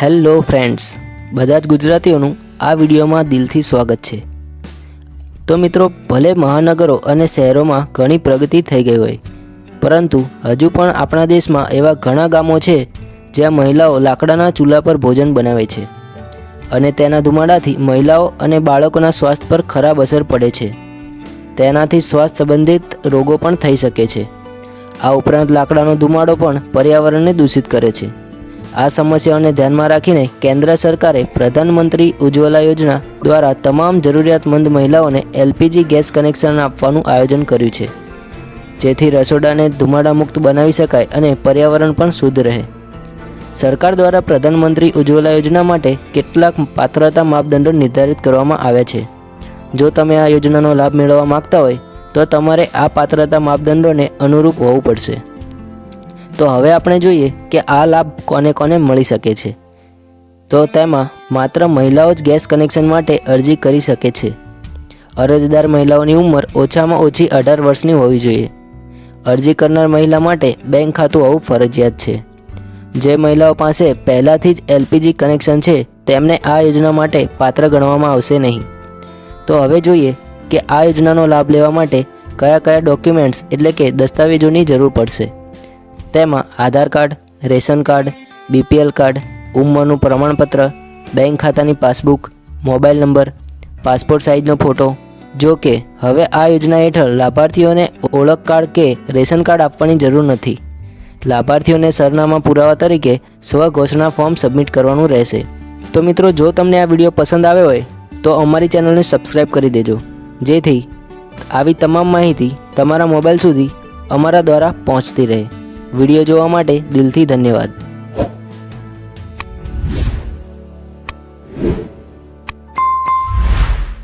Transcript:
Hello friends બધા જ ગુજરાતીઓનું આ વિડીયોમાં દિલથી સ્વાગત છે. તો મિત્રો, ભલે મહાનગરો અને શહેરોમાં ઘણી પ્રગતિ થઈ ગઈ હોય, પરંતુ હજુ પણ આપણા દેશમાં એવા ઘણા ગામો છે જ્યાં મહિલાઓ લાકડાના ચૂલા પર ભોજન બનાવે છે અને તેના ધુમાડાથી મહિલાઓ અને બાળકોના સ્વાસ્થ્ય પર ખરાબ અસર પડે છે. તેનાથી સ્વાસ્થ્ય સંબંધિત રોગો પણ થઈ શકે છે. આ ઉપરાંત લાકડાનો ધુમાડો પણ પર્યાવરણને દૂષિત કરે છે. આ સમસ્યાઓને ધ્યાનમાં રાખીને કેન્દ્ર સરકારે પ્રધાનમંત્રી ઉજ્જવલા યોજના દ્વારા તમામ જરૂરિયાતમંદ મહિલાઓને એલપીજી ગેસ કનેક્શન આપવાનું આયોજન કર્યું છે. જેથી રસોડાને ધુમાડા મુક્ત બનાવી શકાય અને પર્યાવરણ પણ શુદ્ધ રહે. સરકાર દ્વારા પ્રધાનમંત્રી ઉજ્જવલા યોજના માટે કેટલાક પાત્રતા માપદંડો નિર્ધારિત કરવામાં આવ્યા છે. જો તમે આ યોજનાનો લાભ મેળવવા માંગતા હોય, તો તમારે આ પાત્રતા માપદંડોને અનુરૂપ હોવું પડશે. તો હવે આપણે જોઈએ કે આ લાભ કોને કોને મળી શકે છે. તો તેમાં માત્ર મહિલાઓ જ ગેસ કનેક્શન માટે અરજી કરી શકે છે. અરજદાર મહિલાઓની ઉંમર ઓછામાં ઓછી અઢાર વર્ષની હોવી જોઈએ. અરજી કરનાર મહિલા માટે બેંક ખાતું હોવું ફરજિયાત છે. જે મહિલાઓ પાસે પહેલાંથી જ એલપીજી કનેક્શન છે, તેમને આ યોજના માટે પાત્ર ગણવામાં આવશે નહીં. તો હવે જોઈએ કે આ યોજનાનો લાભ લેવા માટે કયા કયા ડોક્યુમેન્ટ્સ એટલે કે દસ્તાવેજોની જરૂર પડશે. તેમાં Aadhaar card, ration card, BPL card, ઉંમરનું પ્રમાણપત્ર, બેંક ખાતાની પાસબુક, મોબાઈલ નંબર, પાસપોર્ટ સાઇઝનો ફોટો. જો કે, હવે આ યોજના હેઠળ લાભાર્થીઓને ઓળખ કાર્ડ કે રેશન કાર્ડ આપવાની જરૂર નથી. લાભાર્થીઓને સરનામા પુરાવા તરીકે સ્વઘોષણા ફોર્મ સબમિટ કરવાનું રહેશે. તો મિત્રો, જો તમને આ વીડિયો પસંદ આવ્યો હોય, તો અમારી ચેનલને સબસ્ક્રાઈબ કરી દેજો. જેથી આવી તમામ માહિતી તમારા મોબાઈલ સુધી અમારા દ્વારા પહોંચતી રહે. વીડિયો જોવા માટે દિલથી ધન્યવાદ.